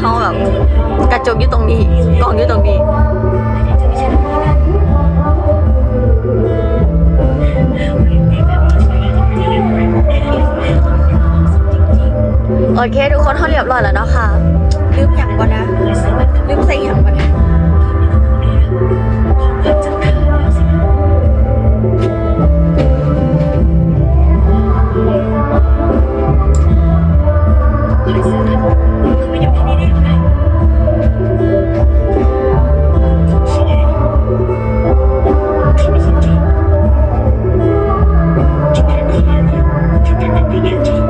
เขาแบบกระจกอยู่ตรงนี้กองอยู่ตรงนี้โอเค ทุกคนเขาเรียบร้อยแล้วเนาะค่ะลืมอย่าง connected.